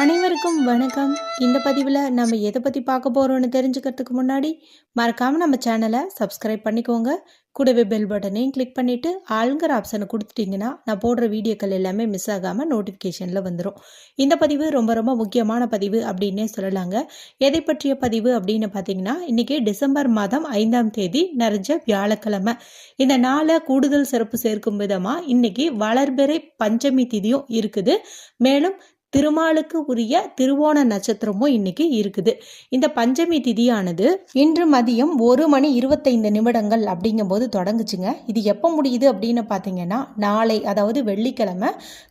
அனைவருக்கும் வணக்கம். இந்த பதிவில் நம்ம எதை பற்றி பார்க்க போகிறோம்னு தெரிஞ்சுக்கிறதுக்கு முன்னாடி மறக்காமல் நம்ம சேனலை சப்ஸ்கிரைப் பண்ணிக்கோங்க. கூடவே பெல் பட்டனையும் கிளிக் பண்ணிவிட்டு ஆளுங்கிற ஆப்ஷனை கொடுத்துட்டிங்கன்னா நான் போடுற வீடியோக்கள் எல்லாமே மிஸ் ஆகாமல் நோட்டிஃபிகேஷனில் வந்துடும் இந்த பதிவு ரொம்ப ரொம்ப முக்கியமான பதிவு அப்படின்னே சொல்லலாங்க. எதை பற்றிய பதிவு அப்படின்னு பார்த்தீங்கன்னா இன்றைக்கி டிசம்பர் மாதம் ஐந்தாம் தேதி நிறைஞ்ச வியாழக்கிழமை. இந்த நாளை கூடுதல் சிறப்பு சேர்க்கும் விதமாக இன்றைக்கி வளர்பிறை பஞ்சமி திதியும் இருக்குது. மேலும் திருமாலுக்கு உரிய திருவோண நட்சத்திரமும் இன்னைக்கு இருக்குது. இந்த பஞ்சமி திதியானது இன்று மதியம் ஒரு மணி இருபத்தைந்து நிமிடங்கள் அப்படிங்கும்போது தொடங்குச்சுங்க. இது எப்போ முடியுது அப்படின்னு பார்த்தீங்கன்னா நாளை அதாவது வெள்ளிக்கிழமை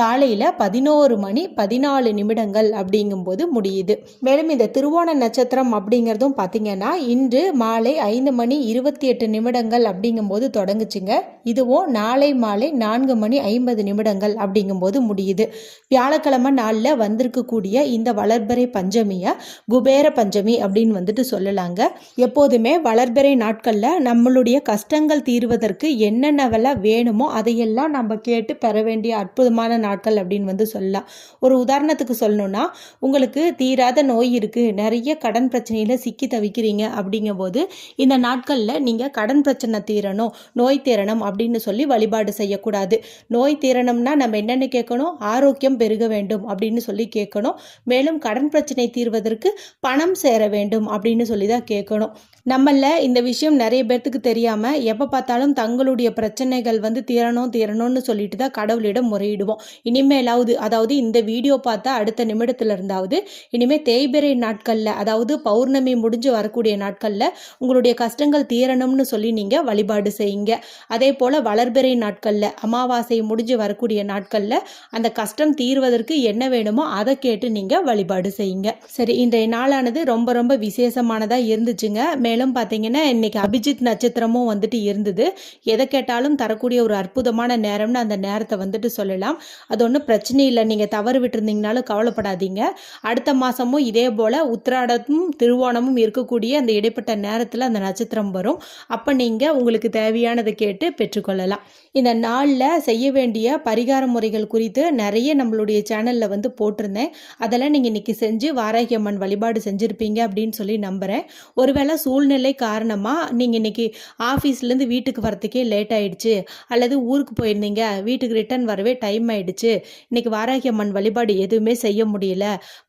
காலையில் பதினோரு மணி பதினாலு நிமிடங்கள் அப்படிங்கும்போது முடியுது. மேலும் இந்த திருவோண நட்சத்திரம் அப்படிங்கிறதும் பார்த்தீங்கன்னா இன்று மாலை ஐந்து மணி இருபத்தி எட்டு நிமிடங்கள் அப்படிங்கும்போது தொடங்குச்சுங்க. இதுவும் நாளை மாலை நான்கு மணி ஐம்பது நிமிடங்கள் அப்படிங்கும்போது முடியுது. வியாழக்கிழமை நாள் நாளில் வந்திருக்கக்கூடிய இந்த வளர்பறை பஞ்சமியை குபேர பஞ்சமி அப்படின்னு வந்துட்டு சொல்லலாங்க. எப்போதுமே வளர்பறை நாட்களில் நம்மளுடைய கஷ்டங்கள் தீர்வதற்கு என்னென்னவெல்லாம் வேணுமோ அதையெல்லாம் நம்ம கேட்டு பெற வேண்டிய அற்புதமான நாட்கள் அப்படின்னு வந்து சொல்லலாம். ஒரு உதாரணத்துக்கு சொல்லணும்னா உங்களுக்கு தீராத நோய் இருக்குது நிறைய கடன் பிரச்சனையில் சிக்கி தவிக்கிறீங்க அப்படிங்கும்போது இந்த நாட்களில் நீங்கள் கடன் பிரச்சனை தீரணும் நோய் தீரணும் அப்படின்னு சொல்லி வழிபாடு செய்யக்கூடாது. நோய் தீரணும்னா நம்ம என்னென்னு கேட்கணும்? ஆரோக்கியம் பெருக வேண்டும் அப்படின்னு அப்படின்னு சொல்லி கேட்கணும். மேலும் கடன் பிரச்சனை தீர்வதற்கு பணம் சேர வேண்டும் அப்படின்னு சொல்லி தான் கேட்கணும். நம்மள இந்த விஷயம் நிறைய பேர்த்துக்கு தெரியாமல் எப்போ பார்த்தாலும் தங்களுடைய பிரச்சனைகள் வந்து தீரணும் தீரணும்னு சொல்லிட்டு தான் கடவுளிடம் முறையிடுவோம். இனிமேலாவது அதாவது இந்த வீடியோ பார்த்தா அடுத்த நிமிடத்துல இருந்தாவது இனிமேல் தேய்பிரை நாட்களில் அதாவது பௌர்ணமி முடிஞ்சு வரக்கூடிய நாட்களில் உங்களுடைய கஷ்டங்கள் தீரணும்னு சொல்லி நீங்கள் வழிபாடு செய்யுங்க. அதே போல் வளர்பிறை நாட்களில் அமாவாசை முடிஞ்சு வரக்கூடிய நாட்களில் அந்த கஷ்டம் தீர்வதற்கு என்ன வேணுமோ அதை கேட்டு நீங்கள் வழிபாடு செய்யுங்க. சரி இன்றைய நாளானது ரொம்ப ரொம்ப விசேஷமானதாக இருந்துச்சுங்க. மேலும் பார்த்தீங்கன்னா இன்னைக்கு அபிஜித் நட்சத்திரமும் வந்துட்டு இருந்தது. எதை கேட்டாலும் தரக்கூடிய ஒரு அற்புதமான நேரம்னு அந்த நேரத்தை வந்துட்டு சொல்லலாம். அது ஒன்றும் பிரச்சனை இல்லை. நீங்கள் தவறு விட்டுருந்தீங்கனாலும் கவலைப்படாதீங்க. அடுத்த மாதமும் இதே போல் உத்திராடமும் திருவோணமும் இருக்கக்கூடிய அந்த இடைப்பட்ட நேரத்தில் அந்த நட்சத்திரம் வரும். அப்போ நீங்கள் உங்களுக்கு தேவையானதை கேட்டு பெற்றுக்கொள்ளலாம். இந்த நாளில் செய்ய வேண்டிய பரிகார முறைகள் குறித்து நிறைய நம்மளுடைய சேனலில் வந்து போட்டிருந்தேன். அதெல்லாம் நீங்கள் இன்றைக்கி செஞ்சு வாராகி அம்மன் வழிபாடு செஞ்சுருப்பீங்க அப்படின்னு சொல்லி நம்புகிறேன் ஒருவேளை சூழ்நிலை காரணமாக நீங்கள் இன்றைக்கி ஆஃபீஸ்லேருந்து வீட்டுக்கு வரத்துக்கே லேட் ஆகிடுச்சு அல்லது ஊருக்கு போயிருந்தீங்க வீட்டுக்கு ரிட்டர்ன் வரவே டைம் ஆகிடுச்சு இன்றைக்கி வாராகி அம்மன் வழிபாடு எதுவுமே செய்ய முடியல.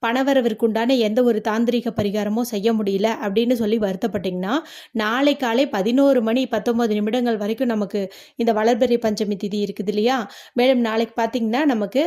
பணவரவிற்குண்டான எந்த ஒரு தாந்திரிக பரிகாரமும் செய்ய முடியல அப்படின்னு சொல்லி வருத்தப்பட்டிங்கன்னா நாளை காலை பதினோரு மணி பத்தொம்பது நிமிடங்கள் வரைக்கும் நமக்கு இந்த வளர்பெரிய பஞ்சமி திதி இருக்குது இல்லையா? மேலும் நாளைக்கு பார்த்தீங்கன்னா நமக்கு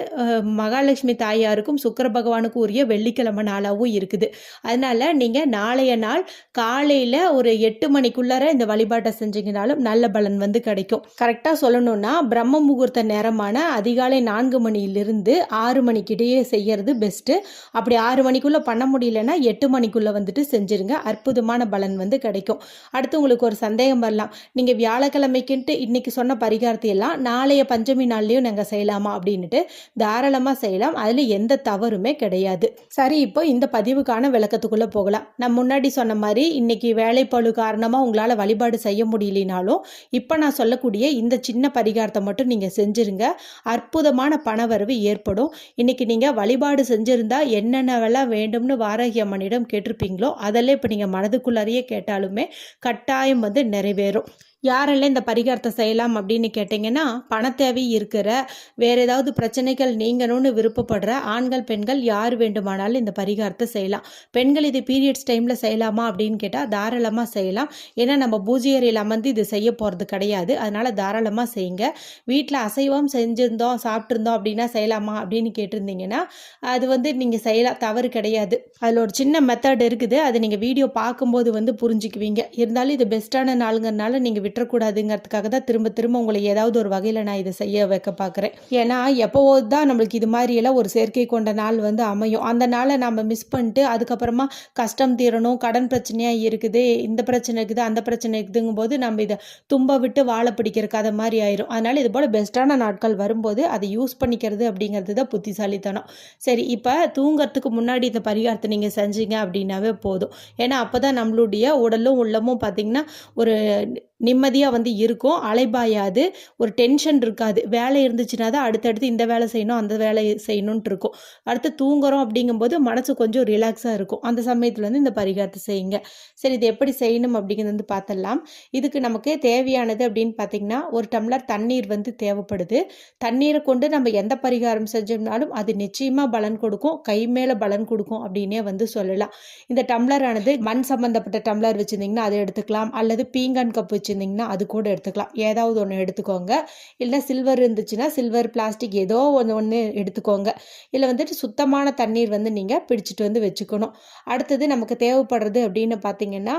மகாலட்சுமி தாயாருக்கும் சுக்கர பகவானுக்கும் உரிய வெள்ளிக்கிழமை நாளாகவும் இருக்குது. அதனால் நீங்கள் நாளைய நாள் காலையில் ஒரு எட்டு மணிக்குள்ளார இந்த வழிபாட்டை செஞ்சீங்கனாலும் நல்ல பலன் வந்து கிடைக்கும். கரெக்டாக சொல்லணும்னா பிரம்ம முகூர்த்த நேரமான அதிகாலை நான்கு மணியிலிருந்து ஆறு மணிக்கிடையே செய்யறது பெஸ்ட்டு அப்படி ஆறு மணிக்குள்ளே பண்ண முடியலன்னா எட்டு மணிக்குள்ளே வந்துட்டு செஞ்சுருங்க. அற்புதமான பலன் வந்து கிடைக்கும். அடுத்து உங்களுக்கு ஒரு சந்தேகம் வரலாம். நீங்கள் வியாழக்கிழமைக்குன்ட்டு இன்னைக்கு சொன்ன பரிகாரத்தை எல்லாம் நாளைய பஞ்சமி நாள்லேயும் நாங்கள் செய்யலாமா அப்படின்ட்டு தாராளமாக செய்யலாம். அதில் எந்த தவறுமே கிடையாது. சரி இப்போ இந்த பதிவுக்கான விளக்கத்துக்குள்ளே போகலாம். நான் முன்னாடி சொன்ன மாதிரி இன்னைக்கு வேலைப்பழு காரணமாக உங்களால் வழிபாடு செய்ய முடியலனாலும் இப்போ நான் சொல்லக்கூடிய இந்த சின்ன பரிகாரத்தை மட்டும் நீங்கள் செஞ்சுருங்க. அற்புதமான பணவரவு ஏற்படும். இன்னைக்கு நீங்கள் வழிபாடு செஞ்சுருந்தா என்னென்னவெல்லாம் வேண்டும்னு வாராகி அம்மனிடம் கேட்டிருப்பீங்களோ அதெல்லாம் இப்போ நீங்கள் மனதுக்குள்ளாரையே கேட்டாலுமே கட்டாயம் வந்து நிறைவேறும். யாரெல்லாம் இந்த பரிகாரத்தை செய்யலாம் அப்படின்னு கேட்டிங்கன்னா பணத்தேவை இருக்கிற வேறு ஏதாவது பிரச்சனைகள் நீங்கணும்னு விருப்பப்படுற ஆண்கள் பெண்கள் யார் வேண்டுமானாலும் இந்த பரிகாரத்தை செய்யலாம். பெண்கள் இது பீரியட்ஸ் டைமில் செய்யலாமா அப்படின்னு கேட்டால் தாராளமாக செய்யலாம். ஏன்னா நம்ம பூஜை அறையில் அமர்ந்து இது செய்ய போகிறது கிடையாது. அதனால் தாராளமாக செய்யுங்க. வீட்டில் அசைவம் செஞ்சுருந்தோம் சாப்பிட்ருந்தோம் அப்படின்னா செய்யலாமா அப்படின்னு கேட்டிருந்தீங்கன்னா அது வந்து நீங்கள் செய்யலாம் தவறு கிடையாது. அதில் ஒரு சின்ன மெத்தட் இருக்குது. அது நீங்கள் வீடியோ பார்க்கும்போது வந்து புரிஞ்சுக்குவீங்க. இருந்தாலும் இது பெஸ்ட்டான நாளுங்கிறனால நீங்கள் விட்டுறக்கூடாதுங்கிறதுக்காக தான் திரும்ப திரும்ப உங்களை ஏதாவது ஒரு வகையில் நான் இதை செய்ய வைக்க பார்க்குறேன். ஏன்னா எப்போவோ தான் நம்மளுக்கு இது மாதிரியெல்லாம் ஒரு செயற்கை கொண்ட நாள் வந்து அமையும். அந்த நாளை நம்ம மிஸ் பண்ணிட்டு அதுக்கப்புறமா கஷ்டம் தீரணும் கடன் பிரச்சனையாக இருக்குது இந்த பிரச்சனை இருக்குது அந்த பிரச்சனை இருக்குதுங்கும் போது நம்ம இதை தும்ப விட்டு வாழை பிடிக்கிற கதை மாதிரி ஆயிரும். அதனால் இது போல் பெஸ்ட்டான நாட்கள் வரும்போது அதை யூஸ் பண்ணிக்கிறது அப்படிங்கிறது தான் புத்திசாலித்தனம். சரி இப்போ தூங்கிறதுக்கு முன்னாடி இந்த பரிகாரத்தை நீங்கள் செஞ்சீங்க அப்படின்னாவே போதும். ஏன்னா அப்போ தான் நம்மளுடைய உடலும் உள்ளமும் பார்த்திங்கன்னா ஒரு நிம்மதியாக வந்து இருக்கும். அலைபாயாது. ஒரு டென்ஷன் இருக்காது. வேலை இருந்துச்சுன்னா தான் அடுத்தடுத்து இந்த வேலை செய்யணும் அந்த வேலை செய்யணுன்ட்டு இருக்கும். அடுத்து தூங்குறோம் அப்படிங்கும்போது மனசு கொஞ்சம் ரிலாக்ஸாக இருக்கும். அந்த சமயத்தில் வந்து இந்த பரிகாரத்தை செய்யுங்க. சரி இது எப்படி செய்யணும் அப்படிங்கிறது வந்து பார்த்துடலாம் இதுக்கு நமக்கு தேவையானது அப்படின்னு பார்த்தீங்கன்னா ஒரு டம்ளர் தண்ணீர் வந்து தேவைப்படுது. தண்ணீரை கொண்டு நம்ம எந்த பரிகாரம் செஞ்சோம்னாலும் அது நிச்சயமாக பலன் கொடுக்கும். கை மேலே பலன் கொடுக்கும் அப்படின்னே வந்து சொல்லலாம். இந்த டம்ளர் ஆனது மண் சம்மந்தப்பட்ட டம்ளர் வச்சுருந்தீங்கன்னா அதை எடுத்துக்கலாம். அல்லது பீங்கான் கப் வச்சுருந்தீங்கன்னா அது கூட எடுத்துக்கலாம். ஏதாவது ஒன்று எடுத்துக்கோங்க. இல்லை சில்வர் இருந்துச்சுன்னா சில்வர் பிளாஸ்டிக் ஏதோ ஒன்று ஒன்று எடுத்துக்கோங்க. இல்லை வந்துட்டு சுத்தமான தண்ணீர் வந்து நீங்கள் பிடிச்சிட்டு வந்து வச்சுக்கணும். அடுத்தது நமக்கு தேவைப்படுறது அப்படின்னு பார்த்தீங்கன்னா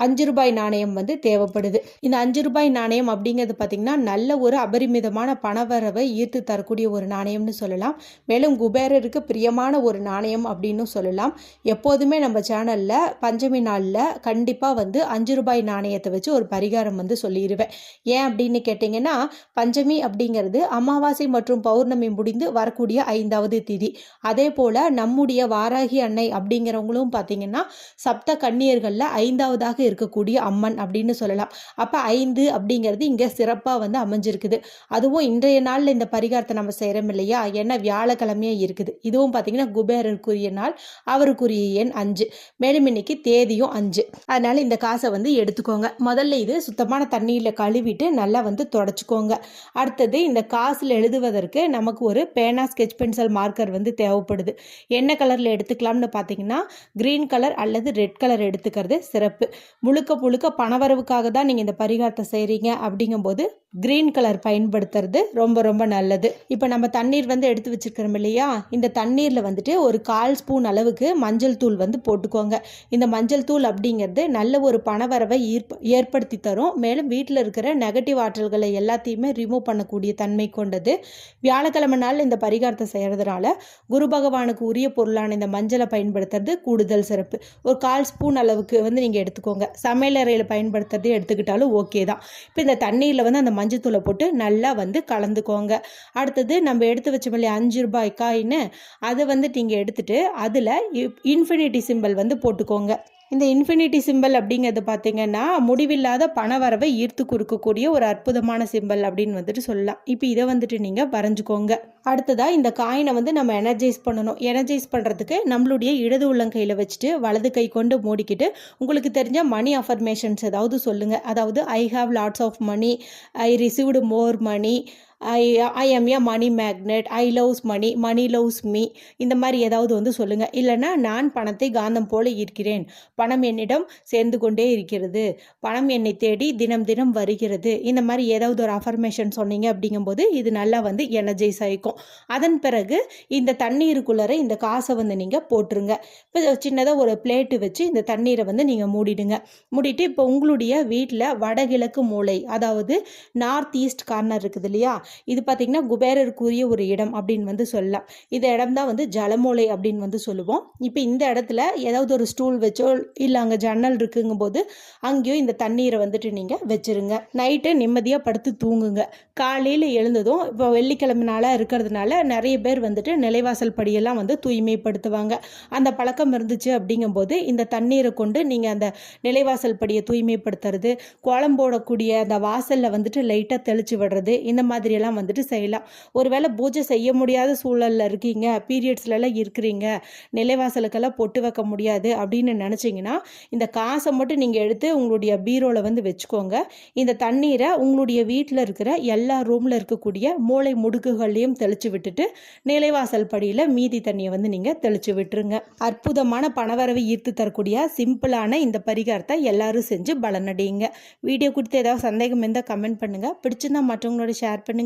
அஞ்சு ரூபாய் நாணயம் வந்து தேவைப்படுது. இந்த அஞ்சு ரூபாய் நாணயம் அப்படிங்கிறது பார்த்திங்கன்னா நல்ல ஒரு அபரிமிதமான பணவரவை ஈர்த்து தரக்கூடிய ஒரு நாணயம்னு சொல்லலாம். மேலும் குபேரருக்கு பிரியமான ஒரு நாணயம் அப்படின்னு சொல்லலாம். எப்போதுமே நம்ம சேனலில் பஞ்சமி நாளில் கண்டிப்பாக வந்து அஞ்சு ரூபாய் நாணயத்தை வச்சு ஒரு பரிகாரம் வந்து சொல்லிடுவேன் ஏன் அப்படின்னு கேட்டிங்கன்னா பஞ்சமி அப்படிங்கிறது அமாவாசை மற்றும் பௌர்ணமி முடிந்து வரக்கூடிய ஐந்தாவது திதி. அதே போல் நம்முடைய வாராகி அன்னை அப்படிங்கிறவங்களும் பார்த்திங்கன்னா சப்த கன்னியர்களில் ஐந்தாவதாக இருக்கக்கூடிய அம்மன் அப்படின்னு சொல்லலாம். அப்போ ஐந்து அப்படிங்கிறது இங்கே சிறப்பாக வந்து அமைஞ்சிருக்குது. அதுவும் இன்றைய நாளில் இந்த பரிகாரத்தை நம்ம செய்கிறோம் இல்லையா? ஏன்னா வியாழக்கிழமையே இருக்குது. இதுவும் பார்த்தீங்கன்னா குபேரருக்குரிய நாள் அவருக்குரிய எண் அஞ்சு. மேலும் இன்னைக்கு தேதியும் அஞ்சு. அதனால் இந்த காசை வந்து எடுத்துக்கோங்க. முதல்ல இது சுத்தமான தண்ணியில் கழுவிட்டு நல்லா வந்து தொடச்சிக்கோங்க. அடுத்தது இந்த காசில் எழுதுவதற்கு நமக்கு ஒரு பேனா ஸ்கெச் பென்சில் மார்க்கர் வந்து தேவைப்படுது. என்ன கலரில் எடுத்துக்கலாம்னு பார்த்தீங்கன்னா க்ரீன் கலர் அல்லது ரெட் கலர் எடுத்துக்கிறது சிறப்பு. முழுக்க முழுக்க பணவரவுக்காக தான் நீங்கள் இந்த பரிகாரத்தை செய்கிறீங்க அப்படிங்கும்போது க்ரீன் கலர் பயன்படுத்துறது ரொம்ப ரொம்ப நல்லது. இப்போ நம்ம தண்ணீர் வந்து எடுத்து வச்சுருக்கிறோம் இல்லையா? இந்த தண்ணீரில் வந்துட்டு ஒரு கால் ஸ்பூன் அளவுக்கு மஞ்சள் தூள் வந்து போட்டுக்கோங்க. இந்த மஞ்சள் தூள் அப்படிங்கிறது நல்ல ஒரு பணவரவை ஈர்ப்ப ஏற்படுத்தி தரும். மேலும் வீட்டில் இருக்கிற நெகட்டிவ் ஆற்றல்களை எல்லாத்தையுமே ரிமூவ் பண்ணக்கூடிய தன்மை கொண்டது. வியாழக்கிழமை நாள் இந்த பரிகாரத்தை செய்கிறதுனால குரு பகவானுக்கு உரிய பொருளான இந்த மஞ்சளை பயன்படுத்துறது கூடுதல் சிறப்பு. ஒரு கால் ஸ்பூன் அளவுக்கு வந்து நீங்கள் எடுத்துக்கோங்க. சமையலறையில் பயன்படுத்துறதே எடுத்துக்கிட்டாலும் ஓகே தான். இப்போ இந்த தண்ணீரில் வந்து அந்த மஞ்சத்தூளை போட்டு நல்லா வந்து கலந்துக்கோங்க. அடுத்தது நம்ம எடுத்து வச்சோம் இல்லையா அஞ்சு ரூபாய் காயின்னு அதை வந்துட்டு நீங்கள் எடுத்துகிட்டு அதில் இன்ஃபினிட்டி சிம்பிள் வந்து போட்டுக்கோங்க. இந்த இன்ஃபினிட்டி சிம்பிள் அப்படிங்கிறது பார்த்தீங்கன்னா முடிவில்லாத பண வரவை ஈர்த்து கொடுக்கக்கூடிய ஒரு அற்புதமான சிம்பிள் அப்படின்னு வந்துட்டு சொல்லலாம். இப்போ இதை வந்துட்டு நீங்கள் வரைஞ்சிக்கோங்க. அடுத்ததாக இந்த காயினை வந்து நம்ம எனர்ஜைஸ் பண்ணணும். எனர்ஜைஸ் பண்ணுறதுக்கு நம்மளுடைய இடது உள்ளங்கையில் வச்சுட்டு வலது கை கொண்டு மூடிக்கிட்டு உங்களுக்கு தெரிஞ்ச மணி அஃபர்மேஷன்ஸ் ஏதாவது சொல்லுங்கள் அதாவது I have lots of money I received more money I I am a money magnet I loves money money loves me இந்த மாதிரி ஏதாவது வந்து சொல்லுங்கள் இல்லைனா நான் பணத்தை காந்தம் போல ஈர்க்கிறேன். பணம் என்னிடம் சேர்ந்து கொண்டே இருக்கிறது. பணம் என்னை தேடி தினம் தினம் வருகிறது. இந்த மாதிரி ஏதாவது ஒரு அஃபர்மேஷன் சொன்னீங்க அப்படிங்கும்போது இது நல்லா வந்து எனர்ஜைஸ் ஆகிக்கும் அதன் பிறகு இந்த தண்ணீருக்குள்ளே இந்த காசை வந்து நீங்கள் போட்டுருங்க. இப்போ சின்னதாக ஒரு பிளேட்டு வச்சு இந்த தண்ணீரை வந்து நீங்கள் மூடிடுங்க. மூடிட்டு இப்போ உங்களுடைய வீட்டில் வடகிழக்கு மூளை அதாவது நார்த் ஈஸ்ட் கார்னர் இருக்குது இல்லையா? இது பார்த்திங்கன்னா குபேரருக்குரிய ஒரு இடம் அப்படின்னு வந்து சொல்லலாம். இந்த இடம் தான் வந்து ஜலமூலை அப்படின்னு வந்து சொல்லுவோம். இப்போ இந்த இடத்துல ஏதாவது ஒரு ஸ்டூல் வச்சோ இல்லை அங்கே ஜன்னல் இருக்குங்கும் போது அங்கேயும் இந்த தண்ணீரை வந்துட்டு நீங்கள் வச்சுருங்க. நைட்டு நிம்மதியாக படுத்து தூங்குங்க. காலையில் எழுந்ததும் இப்போ வெள்ளிக்கிழமை நாளாக இருக்கிறதுனால நிறைய பேர் வந்துட்டு நிலைவாசல் படியெல்லாம் வந்து தூய்மைப்படுத்துவாங்க. அந்த பழக்கம் இருந்துச்சு அப்படிங்கும்போது இந்த தண்ணீரை கொண்டு நீங்கள் அந்த நிலைவாசல் படியை தூய்மைப்படுத்துறது கோலம் போடக்கூடிய அந்த வாசலில் வந்துட்டு லைட்டாக தெளித்து விடுறது இந்த மாதிரி மாதிரியெல்லாம் வந்துட்டு செய்யலாம். ஒருவேளை பூஜை செய்ய முடியாத சூழலில் இருக்கீங்க பீரியட்ஸ்லலாம் இருக்கிறீங்க நிலைவாசலுக்கெல்லாம் பொட்டு வைக்க முடியாது அப்படின்னு நினச்சிங்கன்னா இந்த காசை மட்டும் நீங்கள் எடுத்து உங்களுடைய பீரோவில் வந்து வச்சுக்கோங்க. இந்த தண்ணீரை உங்களுடைய வீட்டில் இருக்கிற எல்லா ரூமில் இருக்கக்கூடிய மூளை முடுக்குகள்லையும் தெளித்து விட்டுட்டு நிலைவாசல் படியில் மீதி தண்ணியை வந்து நீங்கள் தெளித்து விட்டுருங்க. அற்புதமான பணவரவை ஈர்த்து தரக்கூடிய சிம்பிளான இந்த பரிகாரத்தை எல்லாரும் செஞ்சு பலனடையுங்க. வீடியோ கொடுத்து ஏதாவது சந்தேகம் இருந்தால் கமெண்ட் பண்ணுங்கள் பிடிச்சிருந்தா மற்றவங்களோட ஷேர் பண்ணுங்கள்